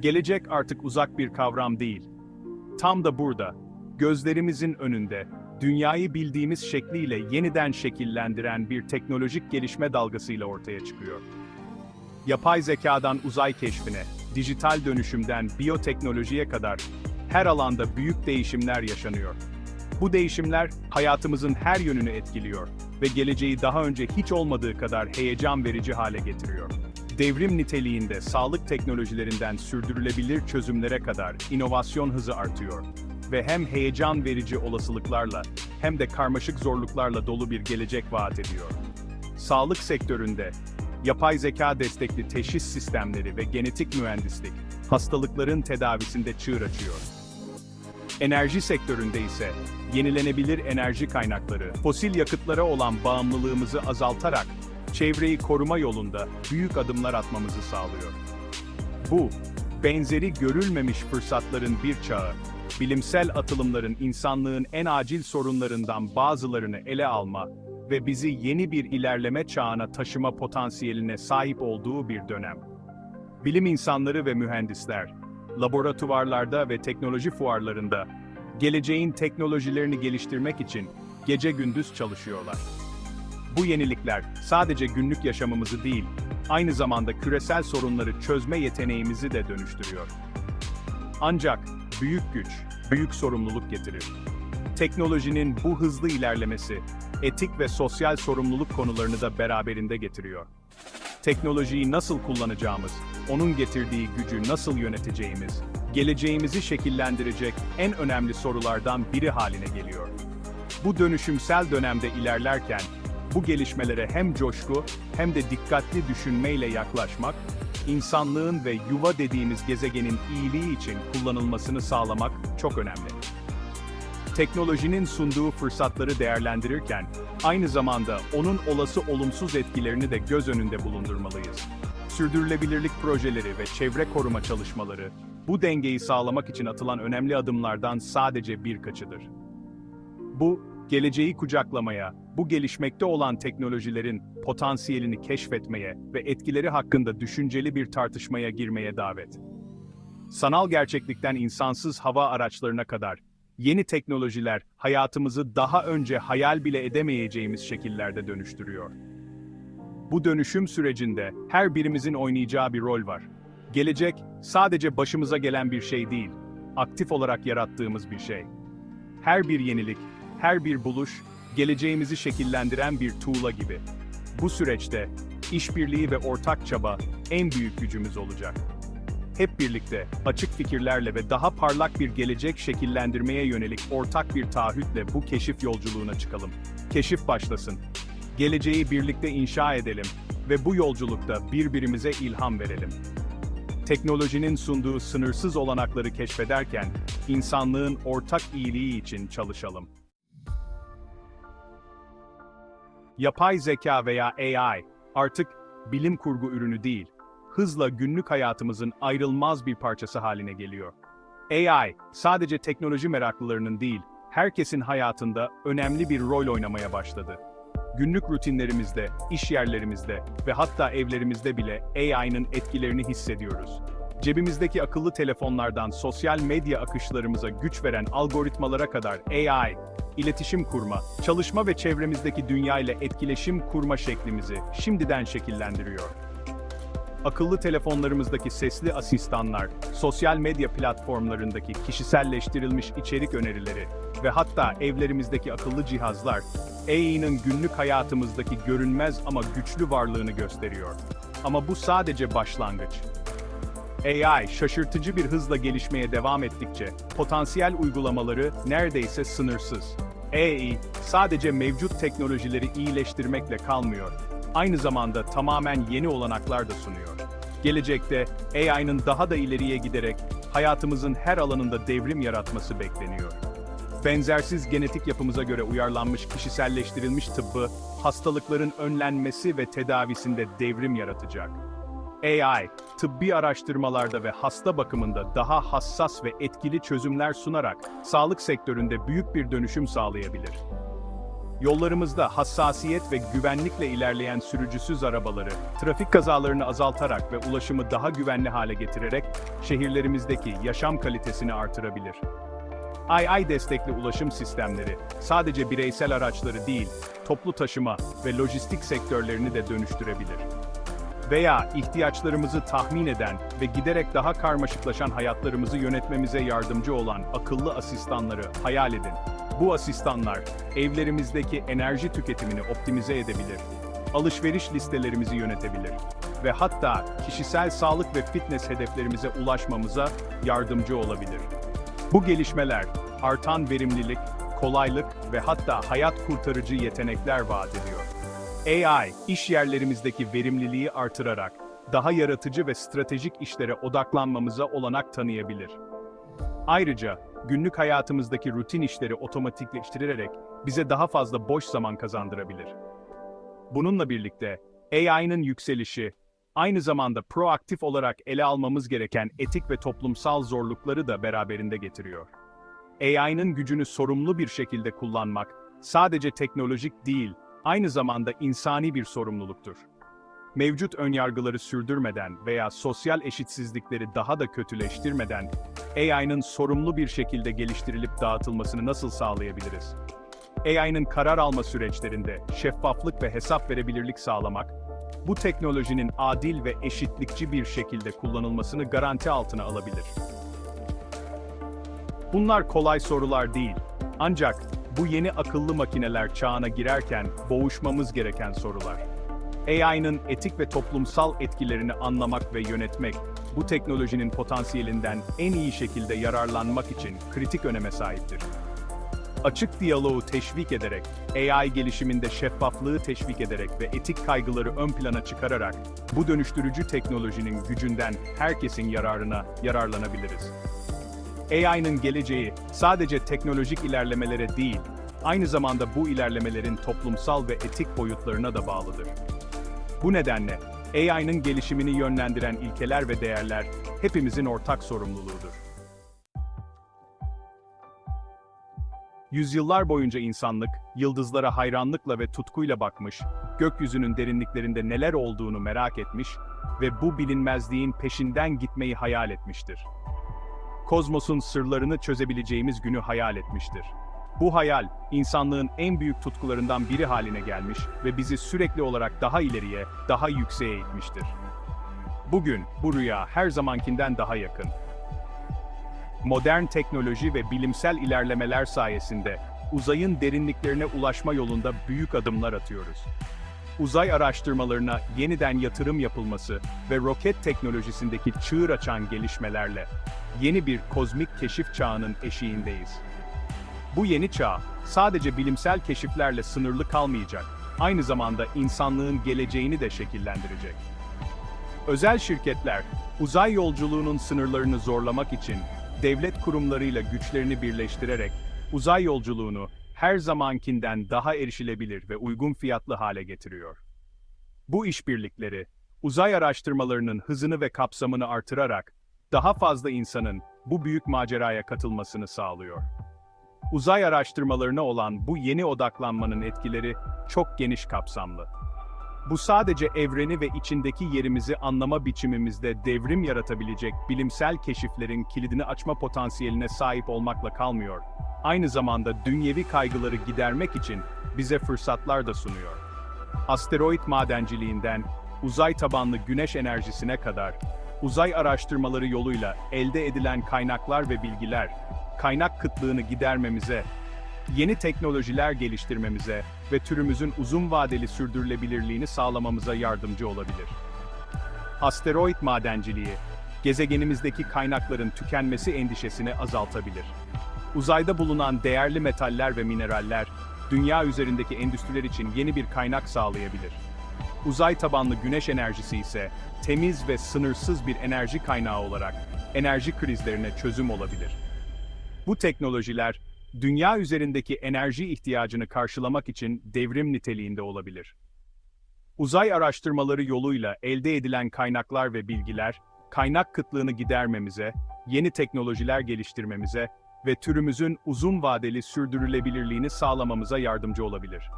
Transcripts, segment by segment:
Gelecek artık uzak bir kavram değil. Tam da burada, gözlerimizin önünde, dünyayı bildiğimiz şekliyle yeniden şekillendiren bir teknolojik gelişme dalgasıyla ortaya çıkıyor. Yapay zekadan uzay keşfine, dijital dönüşümden biyoteknolojiye kadar her alanda büyük değişimler yaşanıyor. Bu değişimler hayatımızın her yönünü etkiliyor ve geleceği daha önce hiç olmadığı kadar heyecan verici hale getiriyor. Devrim niteliğinde sağlık teknolojilerinden sürdürülebilir çözümlere kadar inovasyon hızı artıyor ve hem heyecan verici olasılıklarla hem de karmaşık zorluklarla dolu bir gelecek vaat ediyor. Sağlık sektöründe yapay zeka destekli teşhis sistemleri ve genetik mühendislik hastalıkların tedavisinde çığır açıyor. Enerji sektöründe ise yenilenebilir enerji kaynakları, fosil yakıtlara olan bağımlılığımızı azaltarak çevreyi koruma yolunda büyük adımlar atmamızı sağlıyor. Bu, benzeri görülmemiş fırsatların bir çağı, bilimsel atılımların insanlığın en acil sorunlarından bazılarını ele alma ve bizi yeni bir ilerleme çağına taşıma potansiyeline sahip olduğu bir dönem. Bilim insanları ve mühendisler, laboratuvarlarda ve teknoloji fuarlarında geleceğin teknolojilerini geliştirmek için gece gündüz çalışıyorlar. Bu yenilikler sadece günlük yaşamımızı değil, aynı zamanda küresel sorunları çözme yeteneğimizi de dönüştürüyor. Ancak büyük güç, büyük sorumluluk getirir. Teknolojinin bu hızlı ilerlemesi, etik ve sosyal sorumluluk konularını da beraberinde getiriyor. Teknolojiyi nasıl kullanacağımız, onun getirdiği gücü nasıl yöneteceğimiz, geleceğimizi şekillendirecek en önemli sorulardan biri haline geliyor. Bu dönüşümsel dönemde ilerlerken, bu gelişmelere hem coşku hem de dikkatli düşünmeyle yaklaşmak, insanlığın ve yuva dediğimiz gezegenin iyiliği için kullanılmasını sağlamak çok önemli. Teknolojinin sunduğu fırsatları değerlendirirken, aynı zamanda onun olası olumsuz etkilerini de göz önünde bulundurmalıyız. Sürdürülebilirlik projeleri ve çevre koruma çalışmaları, bu dengeyi sağlamak için atılan önemli adımlardan sadece birkaçıdır. Bu, geleceği kucaklamaya, bu gelişmekte olan teknolojilerin potansiyelini keşfetmeye ve etkileri hakkında düşünceli bir tartışmaya girmeye davet. Sanal gerçeklikten insansız hava araçlarına kadar, yeni teknolojiler hayatımızı daha önce hayal bile edemeyeceğimiz şekillerde dönüştürüyor. Bu dönüşüm sürecinde her birimizin oynayacağı bir rol var. Gelecek sadece başımıza gelen bir şey değil, aktif olarak yarattığımız bir şey. Her bir yenilik, her bir buluş, geleceğimizi şekillendiren bir tuğla gibi. Bu süreçte işbirliği ve ortak çaba en büyük gücümüz olacak. Hep birlikte açık fikirlerle ve daha parlak bir gelecek şekillendirmeye yönelik ortak bir taahhütle bu keşif yolculuğuna çıkalım. Keşif başlasın. Geleceği birlikte inşa edelim ve bu yolculukta birbirimize ilham verelim. Teknolojinin sunduğu sınırsız olanakları keşfederken insanlığın ortak iyiliği için çalışalım. Yapay zeka veya AI artık bilim kurgu ürünü değil, hızla günlük hayatımızın ayrılmaz bir parçası haline geliyor. AI sadece teknoloji meraklılarının değil, herkesin hayatında önemli bir rol oynamaya başladı. Günlük rutinlerimizde, iş yerlerimizde ve hatta evlerimizde bile AI'nın etkilerini hissediyoruz. Cebimizdeki akıllı telefonlardan sosyal medya akışlarımıza güç veren algoritmalara kadar AI, iletişim kurma, çalışma ve çevremizdeki dünya ile etkileşim kurma şeklimizi şimdiden şekillendiriyor. Akıllı telefonlarımızdaki sesli asistanlar, sosyal medya platformlarındaki kişiselleştirilmiş içerik önerileri ve hatta evlerimizdeki akıllı cihazlar, AI'nın günlük hayatımızdaki görünmez ama güçlü varlığını gösteriyor. Ama bu sadece başlangıç. AI şaşırtıcı bir hızla gelişmeye devam ettikçe potansiyel uygulamaları neredeyse sınırsız. AI sadece mevcut teknolojileri iyileştirmekle kalmıyor. Aynı zamanda tamamen yeni olanaklar da sunuyor. Gelecekte AI'nın daha da ileriye giderek hayatımızın her alanında devrim yaratması bekleniyor. Benzersiz genetik yapımıza göre uyarlanmış kişiselleştirilmiş tıbbı, hastalıkların önlenmesi ve tedavisinde devrim yaratacak. AI, tıbbi araştırmalarda ve hasta bakımında daha hassas ve etkili çözümler sunarak sağlık sektöründe büyük bir dönüşüm sağlayabilir. Yollarımızda hassasiyet ve güvenlikle ilerleyen sürücüsüz arabaları, trafik kazalarını azaltarak ve ulaşımı daha güvenli hale getirerek şehirlerimizdeki yaşam kalitesini artırabilir. AI destekli ulaşım sistemleri sadece bireysel araçları değil, toplu taşıma ve lojistik sektörlerini de dönüştürebilir. Veya ihtiyaçlarımızı tahmin eden ve giderek daha karmaşıklaşan hayatlarımızı yönetmemize yardımcı olan akıllı asistanları hayal edin. Bu asistanlar evlerimizdeki enerji tüketimini optimize edebilir, alışveriş listelerimizi yönetebilir ve hatta kişisel sağlık ve fitness hedeflerimize ulaşmamıza yardımcı olabilir. Bu gelişmeler artan verimlilik, kolaylık ve hatta hayat kurtarıcı yetenekler vaat ediyor. AI, iş yerlerimizdeki verimliliği artırarak daha yaratıcı ve stratejik işlere odaklanmamıza olanak tanıyabilir. Ayrıca günlük hayatımızdaki rutin işleri otomatikleştirerek bize daha fazla boş zaman kazandırabilir. Bununla birlikte AI'nın yükselişi aynı zamanda proaktif olarak ele almamız gereken etik ve toplumsal zorlukları da beraberinde getiriyor. AI'nın gücünü sorumlu bir şekilde kullanmak sadece teknolojik değil, aynı zamanda insani bir sorumluluktur. Mevcut önyargıları sürdürmeden veya sosyal eşitsizlikleri daha da kötüleştirmeden AI'nın sorumlu bir şekilde geliştirilip dağıtılmasını nasıl sağlayabiliriz? AI'nın karar alma süreçlerinde şeffaflık ve hesap verebilirlik sağlamak, bu teknolojinin adil ve eşitlikçi bir şekilde kullanılmasını garanti altına alabilir. Bunlar kolay sorular değil. Ancak bu yeni akıllı makineler çağına girerken boğuşmamız gereken sorular. AI'nın etik ve toplumsal etkilerini anlamak ve yönetmek, bu teknolojinin potansiyelinden en iyi şekilde yararlanmak için kritik öneme sahiptir. Açık diyaloğu teşvik ederek, AI gelişiminde şeffaflığı teşvik ederek ve etik kaygıları ön plana çıkararak, bu dönüştürücü teknolojinin gücünden herkesin yararına yararlanabiliriz. AI'nın geleceği sadece teknolojik ilerlemelere değil, aynı zamanda bu ilerlemelerin toplumsal ve etik boyutlarına da bağlıdır. Bu nedenle AI'nın gelişimini yönlendiren ilkeler ve değerler hepimizin ortak sorumluluğudur. Yüzyıllar boyunca insanlık, yıldızlara hayranlıkla ve tutkuyla bakmış, gökyüzünün derinliklerinde neler olduğunu merak etmiş ve bu bilinmezliğin peşinden gitmeyi hayal etmiştir. Kozmosun sırlarını çözebileceğimiz günü hayal etmiştir. Bu hayal, insanlığın en büyük tutkularından biri haline gelmiş ve bizi sürekli olarak daha ileriye, daha yükseğe itmiştir. Bugün bu rüya her zamankinden daha yakın. Modern teknoloji ve bilimsel ilerlemeler sayesinde uzayın derinliklerine ulaşma yolunda büyük adımlar atıyoruz. Uzay araştırmalarına yeniden yatırım yapılması ve roket teknolojisindeki çığır açan gelişmelerle yeni bir kozmik keşif çağının eşiğindeyiz. Bu yeni çağ, sadece bilimsel keşiflerle sınırlı kalmayacak, aynı zamanda insanlığın geleceğini de şekillendirecek. Özel şirketler, uzay yolculuğunun sınırlarını zorlamak için devlet kurumlarıyla güçlerini birleştirerek uzay yolculuğunu her zamankinden daha erişilebilir ve uygun fiyatlı hale getiriyor. Bu işbirlikleri, uzay araştırmalarının hızını ve kapsamını artırarak daha fazla insanın bu büyük maceraya katılmasını sağlıyor. Uzay araştırmalarına olan bu yeni odaklanmanın etkileri çok geniş kapsamlı. Bu sadece evreni ve içindeki yerimizi anlama biçimimizde devrim yaratabilecek bilimsel keşiflerin kilidini açma potansiyeline sahip olmakla kalmıyor. Aynı zamanda dünyevi kaygıları gidermek için bize fırsatlar da sunuyor. Asteroid madenciliğinden uzay tabanlı güneş enerjisine kadar uzay araştırmaları yoluyla elde edilen kaynaklar ve bilgiler kaynak kıtlığını gidermemize, yeni teknolojiler geliştirmemize ve türümüzün uzun vadeli sürdürülebilirliğini sağlamamıza yardımcı olabilir. Asteroid madenciliği, gezegenimizdeki kaynakların tükenmesi endişesini azaltabilir. Uzayda bulunan değerli metaller ve mineraller, dünya üzerindeki endüstriler için yeni bir kaynak sağlayabilir. Uzay tabanlı güneş enerjisi ise temiz ve sınırsız bir enerji kaynağı olarak enerji krizlerine çözüm olabilir. Bu teknolojiler, dünya üzerindeki enerji ihtiyacını karşılamak için devrim niteliğinde olabilir. Uzay araştırmaları yoluyla elde edilen kaynaklar ve bilgiler, kaynak kıtlığını gidermemize, yeni teknolojiler geliştirmemize ve türümüzün uzun vadeli sürdürülebilirliğini sağlamamıza yardımcı olabilir.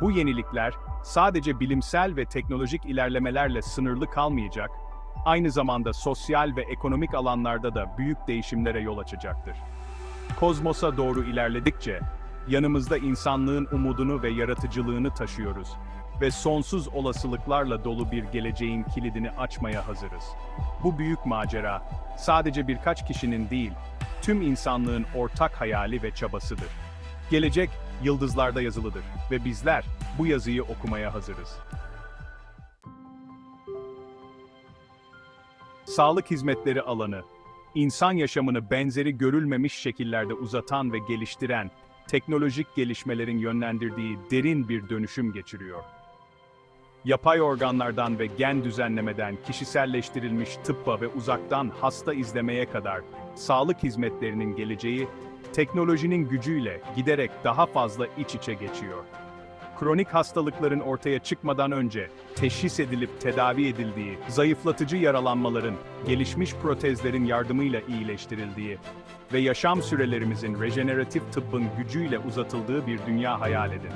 Bu yenilikler sadece bilimsel ve teknolojik ilerlemelerle sınırlı kalmayacak, aynı zamanda sosyal ve ekonomik alanlarda da büyük değişimlere yol açacaktır. Kozmosa doğru ilerledikçe, yanımızda insanlığın umudunu ve yaratıcılığını taşıyoruz ve sonsuz olasılıklarla dolu bir geleceğin kilidini açmaya hazırız. Bu büyük macera, sadece birkaç kişinin değil, tüm insanlığın ortak hayali ve çabasıdır. Gelecek, yıldızlarda yazılıdır ve bizler bu yazıyı okumaya hazırız. Sağlık hizmetleri alanı, insan yaşamını benzeri görülmemiş şekillerde uzatan ve geliştiren, teknolojik gelişmelerin yönlendirdiği derin bir dönüşüm geçiriyor. Yapay organlardan ve gen düzenlemeden kişiselleştirilmiş tıbba ve uzaktan hasta izlemeye kadar sağlık hizmetlerinin geleceği, teknolojinin gücüyle giderek daha fazla iç içe geçiyor. Kronik hastalıkların ortaya çıkmadan önce teşhis edilip tedavi edildiği, zayıflatıcı yaralanmaların gelişmiş protezlerin yardımıyla iyileştirildiği ve yaşam sürelerimizin rejeneratif tıbbın gücüyle uzatıldığı bir dünya hayal edin.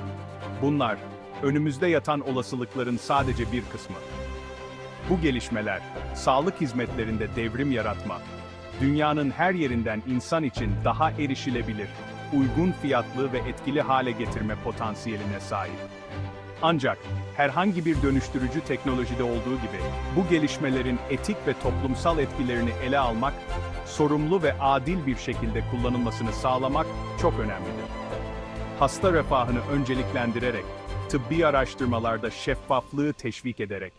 Bunlar, önümüzde yatan olasılıkların sadece bir kısmı. Bu gelişmeler, sağlık hizmetlerinde devrim yaratma, dünyanın her yerinden insan için daha erişilebilir, uygun fiyatlı ve etkili hale getirme potansiyeline sahip. Ancak herhangi bir dönüştürücü teknolojide olduğu gibi bu gelişmelerin etik ve toplumsal etkilerini ele almak, sorumlu ve adil bir şekilde kullanılmasını sağlamak çok önemlidir. Hasta refahını önceliklendirerek, tıbbi araştırmalarda şeffaflığı teşvik ederek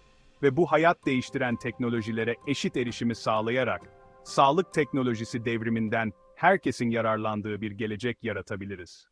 ve bu hayat değiştiren teknolojilere eşit erişimi sağlayarak, sağlık teknolojisi devriminden herkesin yararlandığı bir gelecek yaratabiliriz.